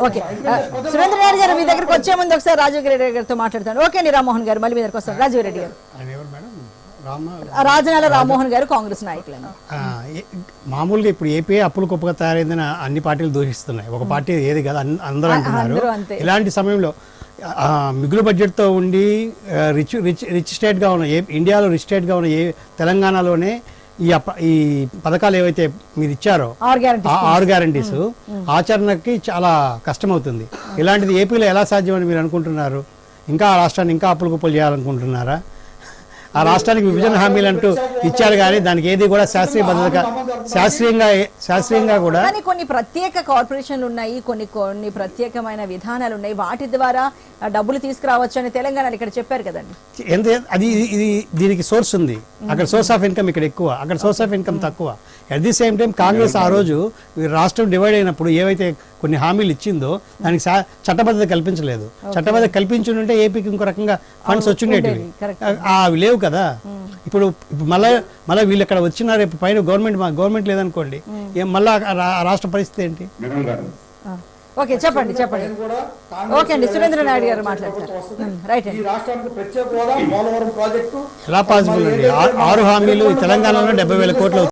Okay. Surendra Reddy గారు మీ దగ్గరికి వచ్చే ముందు ఒకసారి రాజీవ్ రెడ్డి గారితో మాట్లాడతాను. ఓకే అండి రామ్మోహన్ గారు మళ్ళీ మీ దగ్గరికి వస్తాను రాజీవ్ రెడ్డి గారు. ఆయన ఎవరు మేడం? రామ ఆ, రాజనాల రామ్మోహన్ గారు కాంగ్రెస్ ఏ- మామూలుగా ఇప్పుడు ఏపీ అప్పులు కుప్పగా తయారైందని అన్ని పార్టీలు దూషిస్తున్నాయి. ఒక పార్టీ ఏది కదా అందరూ అంటున్నారు. ఇలాంటి సమయంలో ఆ, మిగులు బడ్జెట్తో ఉండి రిచ్ రిచ్ రిచ్ స్టేట్గా ఉన్న ఏ ఇండియాలో రిచ్ స్టేట్గా ఉన్న ఏ తెలంగాణలోనే ఈ ఈ పథకాలు ఏవైతే మీరు ఇచ్చారో ఆర్ గ్యారంటీ ఆ ఆరు గ్యారంటీస్ ఆచరణకి చాలా కష్టమవుతుంది. ఇలాంటిది ఏపీలో ఎలా సాధ్యమని మీరు అనుకుంటున్నారు? ఇంకా ఆ రాష్ట్రాన్ని ఇంకా అప్పులు కుప్పలు చేయాలనుకుంటున్నారా? ఆ రాష్ట్రానికి విభజన హామీలు అంటూ ఇచ్చారు కానీ దానికి ఏది కూడా శాస్త్రీయ భద్రత శాస్త్రీయంగా శాస్త్రీయంగా కూడా కానీ కొన్ని ప్రత్యేక కార్పొరేషన్లు ఉన్నాయి కొన్ని కొన్ని ప్రత్యేకమైన విధానాలు ఉన్నాయి. వాటి ద్వారా డబ్బులు తీసుకురావచ్చు అని తెలంగాణలో ఇక్కడ చెప్పారు కదండి. ఎంత అది ఇది- దీనికి సోర్స్ ఉంది. అక్కడ సోర్స్ ఆఫ్ ఇన్కమ్ ఇక్కడ ఎక్కువ అక్కడ సోర్స్ ఆఫ్ ఇన్కమ్ తక్కువ. At the same time Congress ఆ రోజు రాష్ట్రం డివైడ్ అయినప్పుడు ఏవైతే కొన్ని హామీలు ఇచ్చిందో దానికి చట్టబద్ధత కల్పించలేదు. చట్టబద్ధత కల్పించి ఉంటే ఏపీకి ఇంకో రకంగా ఫండ్స్ వచ్చిండేటివి. అవి లేవు కదా. ఇప్పుడు మళ్ళీ మళ్ళీ వీళ్ళు ఇక్కడ వచ్చిన రేపు పైన గవర్నమెంట్ మా గవర్నమెంట్ లేదనుకోండి. ఏం మళ్ళీ రాష్ట్ర పరిస్థితి ఏంటి? మేడం గారు. ఆ, ఓకే చెప్పండి చెప్పండి. ఓకే అండి సురేంద్ర నాయుడు గారు మాట్లాడతారు. ఎలా పాసిబుల్ అండి? ఆరు హామీలు తెలంగాణలో డెబ్బై వేల కోట్లు